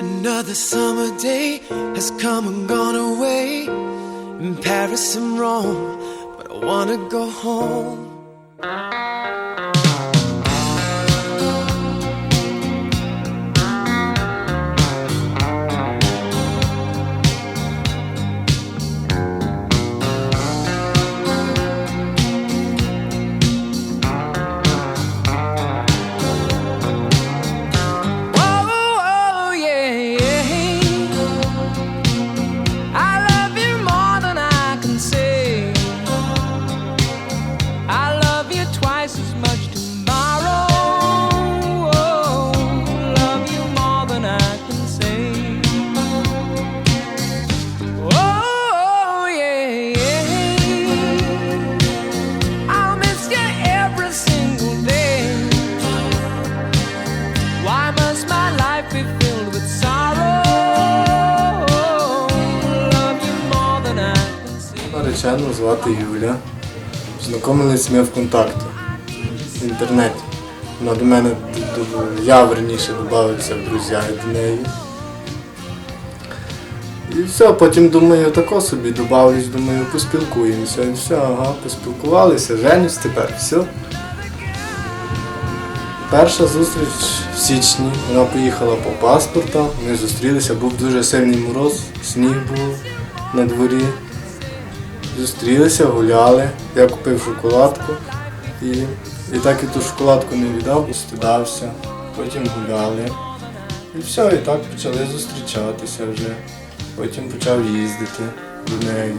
Another summer day has come and gone away in Paris and Rome, but I wanna go home. See. Звати Юля. Знайомились ми ВКонтакті в інтернеті. Вона до мене я верніше додався в друзі до неї. І все, потім думаю, тако собі додавлюсь, думаю, поспілкуємося. І все, ага, поспілкувалися, женюсь тепер, все. Перша зустріч в січні, вона поїхала по паспорта, ми зустрілися, був дуже сильний мороз, сніг був на дворі. Зустрілися, гуляли, я купив шоколадку і, і так і ту шоколадку не віддав, стидався. Потім гуляли. І все, і так почали зустрічатися вже. Потім почав їздити до неї.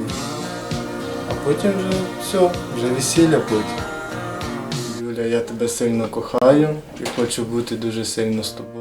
А потім вже все, вже весілля потім. Юля, я тебе сильно кохаю і хочу бути дуже сильно з тобою.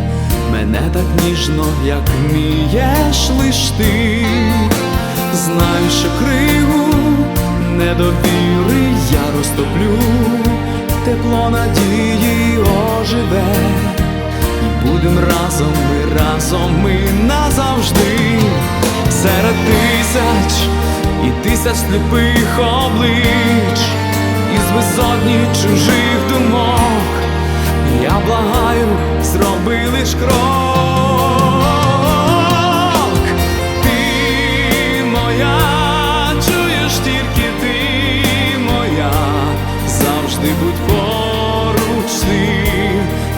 мене так ніжно, як вмієш лиш ти, знаю, що криву недовіри я розтоплю, тепло надії оживе, і будем разом, ми разом, ми назавжди. Серед тисяч і тисяч сліпих облич, із безодні чужих думок, я благаю, зроби лиш крок. Ти моя, чуєш тільки ти моя, завжди будь поруч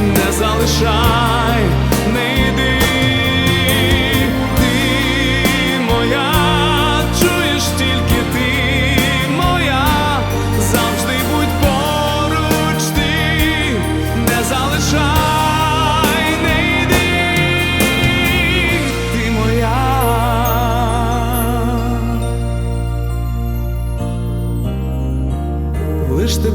не залишай, не йди.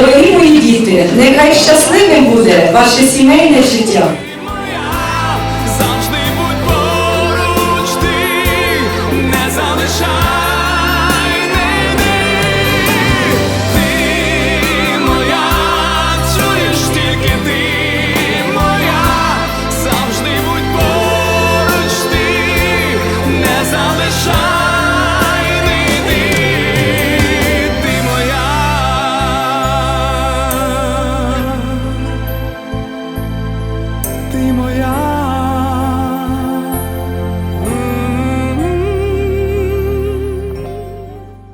Дорогі мої діти, нехай щасливим буде ваше сімейне життя.